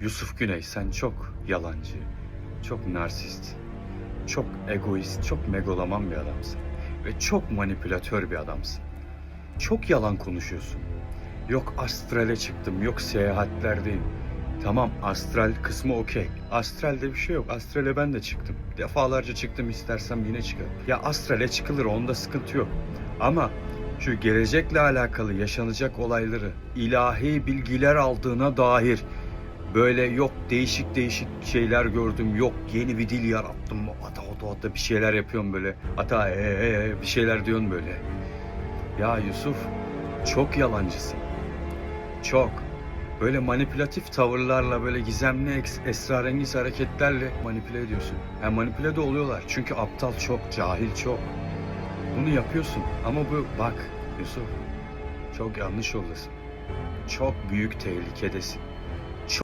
Yusuf Güney sen çok yalancı, çok narsist, çok egoist, çok megaloman bir adamsın. Ve çok manipülatör bir adamsın. Çok yalan konuşuyorsun. Yok astrale çıktım, yok seyahatlerdeyim. Tamam astral kısmı okey. Astralde bir şey yok. Astrale ben de çıktım. Defalarca çıktım istersem yine çıkarım. Ya astrale çıkılır onda sıkıntı yok. Ama şu gelecekle alakalı yaşanacak olayları ilahi bilgiler aldığına dair böyle yok değişik değişik şeyler gördüm yok yeni bir dil yarattım ata ata ata bir şeyler yapıyorum böyle ata e, e, e, bir şeyler diyorsun böyle. Ya Yusuf çok yalancısın çok. Böyle manipülatif tavırlarla böyle gizemli esrarengiz hareketlerle manipüle ediyorsun. Yani manipüle de oluyorlar çünkü aptal çok cahil çok. Bunu yapıyorsun ama bu bak Yusuf çok yanlış yoldasın. Çok büyük tehlikedesin